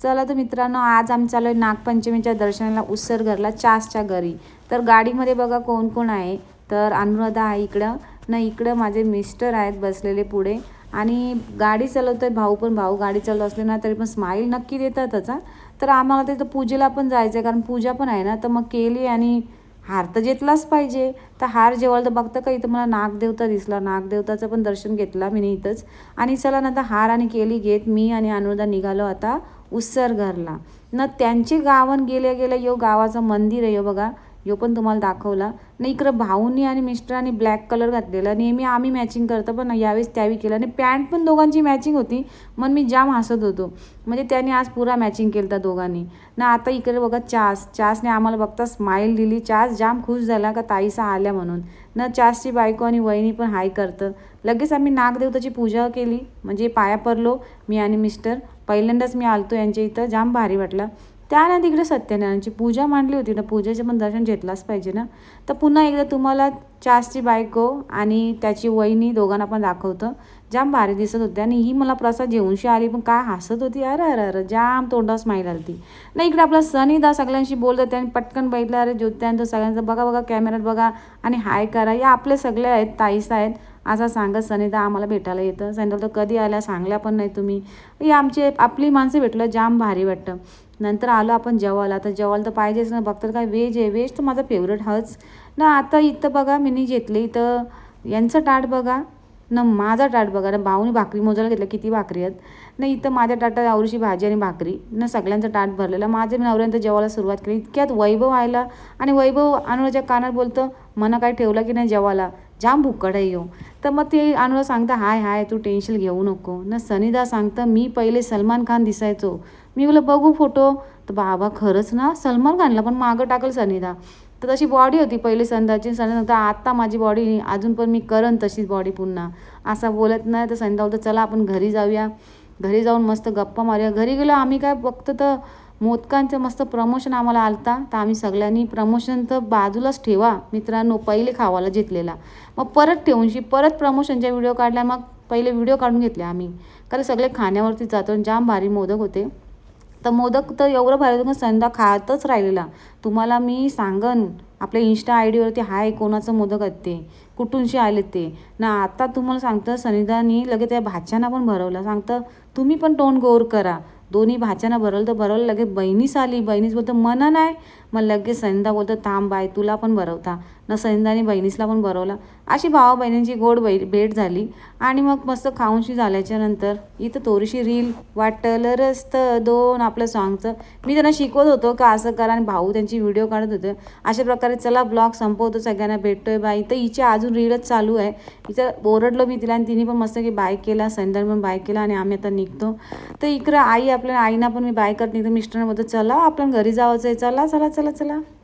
चला तर मित्रांनो आज आम्ही चालू आहे नागपंचमीच्या दर्शनाला उसरघरला चासच्या घरी. तर गाडीमध्ये बघा कोण कोण आहे. तर अनुराधा आहे इकडं. ना इकडं माझे मिस्टर आहेत बसलेले पुढे. आणि गाडी चालवतोय भाऊ पण भाऊ गाडी चालवत असले ना तरी पण स्माईल नक्की देतातच तर आम्हाला तिथं पूजेला पण जायचं आहे कारण पूजा पण आहे ना तर मग केली आणि हार तर घेतलाच पाहिजे. तर हार जेवाल तर बघता का इथं मला नागदेवता दिसला. नागदेवताचं पण दर्शन घेतला मी इथंच. आणि चला ना आता हार आणि केली घेत मी आणि अनुदा निघालो आता उसरघरला. न त्यांचे गावन गेल्या गेल्या यो गावाचं मंदिर आहे यो बघा. यो पण तुम्हाला दाखवला. न इकडं भाऊनी आणि मिस्टरांनी ब्लॅक कलर घातलेला. नेहमी आम्ही मॅचिंग करतो पण यावेळेस त्यावेळी केलं. आणि पॅन्ट पण दोघांची मॅचिंग होती. मग मी जाम हसत होतो. म्हणजे त्यांनी आज पुरा मॅचिंग केलं त्या दोघांनी. ना आता इकडे बघा चास. चासने आम्हाला बघता स्माईल दिली. चास जाम खुश झाला का ताईसा आल्या म्हणून. न चासची बायको आणि वहिनी पण हाय करतं. लगेच आम्ही नागदेवताची पूजा केली. म्हणजे पाया पडलो मी आणि मिस्टर. पहिल्यांदाच मी आलतो यांच्या इथं. जाम भारी वाटला. त्यानं तिकडे सत्यनारायणची पूजा मांडली होती. ना पूजेचं पण दर्शन घेतलाच पाहिजे ना. तर पुन्हा एकदा तुम्हाला चासची बायको आणि त्याची वहिनी दोघांना पण दाखवतं. जाम भारी दिसत होते आणि ही मला प्रसाद जेवूनशी आली. पण काय हसत होती. अरे अरे अरे जाम तोंडावर स्माईल आली ती नाही इकडे आपला सनीदा सगळ्यांशी बोलत. होते आणि पटकन बघितलं. अरे ज्योत्यानंतर सगळ्यांचं बघा बघा कॅमेऱ्यात बघा आणि हाय करा. या आपले सगळे आहेत ताईस आहेत. असा सांगत सनिदा आम्हाला भेटायला येतं. सनिदा तर कधी आल्या? सांगल्या पण नाही तुम्ही. ही आमचे आपली माणसं भेटलं जाम भारी वाटतं. नंतर आलो आपण जेवायला. तर जेवायला तर पाहिजेच ना. बघतात काय व्हेज आहे? व्हेज तर माझा फेवरेट हच. ना आता इथं बघा मी घेतले. इथं यांचं टाट बघा. न माझा ताट बघा ना भाऊनी भाकरी मोजायला घेतलं किती भाकरी आहेत. ना इथं माझ्या ताटात आवडीची भाजी आणि भाकरी न सगळ्यांचं ताट भरलेलं. माझ्या नवऱ्यानं जेवायला सुरुवात केली. इतक्यात वैभव आयला आणि वैभव अनुराच्या कानात बोलतं मना काय ठेवलं की नाही जेवायला? जाम भुक्कड आहे येऊ तर मग ते अनुरा सांगता हाय हाय तू टेन्शन घेऊ नको. न सनीदा सांगतं मी पहिले सलमान खान दिसायचो. मी बोला बघू फोटो तर बाबा खरंच ना सलमान खानला पण मागं टाकलं सनीदा. तर तशी बॉडी होती पहिले संध्या सनीदा आत्ता माझी बॉडी अजून पण मी करन तशीच बॉडी पुन्हा. असा बोलत नाही. तर संध्या होतं चला आपण घरी जाऊया. घरी जाऊन मस्त गप्पा मारूया. घरी गेलो आम्ही काय बघतो तर मोदकांचं मस्त प्रमोशन आम्हाला आलता. तर आम्ही सगळ्यांनी प्रमोशन तर बाजूलाच ठेवा. मित्रांनो पहिले खावाला घेतलेला मग परत ठेवूनशी परत प्रमोशनच्या व्हिडिओ काढल्या. मग पहिले व्हिडिओ काढून घेतले आम्ही. कारण सगळे खाण्यावरती जातो आणि जाम भारी मोदक होते. तर मोदक तर एवढं भारी होतं संध्या खातच राहिलेला. तुम्हाला मी सांगन आपल्या इन्स्टा आय डीवरती हाय कोणाचं मोदक आहेत ते? कुठूनशी आले ते? ना आता तुम्हाला सांगतं सनिधानी लगेच त्या भाच्यांना पण भरवलं. सांगतं तुम्ही पण तोंड गोर करा. दोन्ही भाच्यांना भरवलं तर भरवलं लगेच बहिणीस आली. बहिणीस बोलतं मन नाही. मग लगेच संदा बोलतो थांब बाय तुला पण बरवता. न संदानी बहिणीसला पण बरवला. अशी भावा बहिणींची गोड बै भेट झाली. आणि मग मस्त खाऊनशी झाल्याच्यानंतर इथं थोडीशी रील वाटल रस्त दोन आपलं सॉंगचं मी त्यांना शिकवत होतो का असं करा आणि भाऊ त्यांची व्हिडिओ काढत होते. अशा प्रकारे चला ब्लॉग संपवतो सगळ्यांना भेटतोय बाई. तर हिची अजून रीलच चालू आहे. इथं ओरडलो मी तिला आणि तिने पण मस्त की बाय केला संध्याने पण बाय केला आणि आम्ही आता निघतो. तर इकडं आई आपल्या आईना पण मी बाय करत. निघतो मिस्टरांना बोलतो चला आपण घरी जावंच आहे. चला चला. चला चला.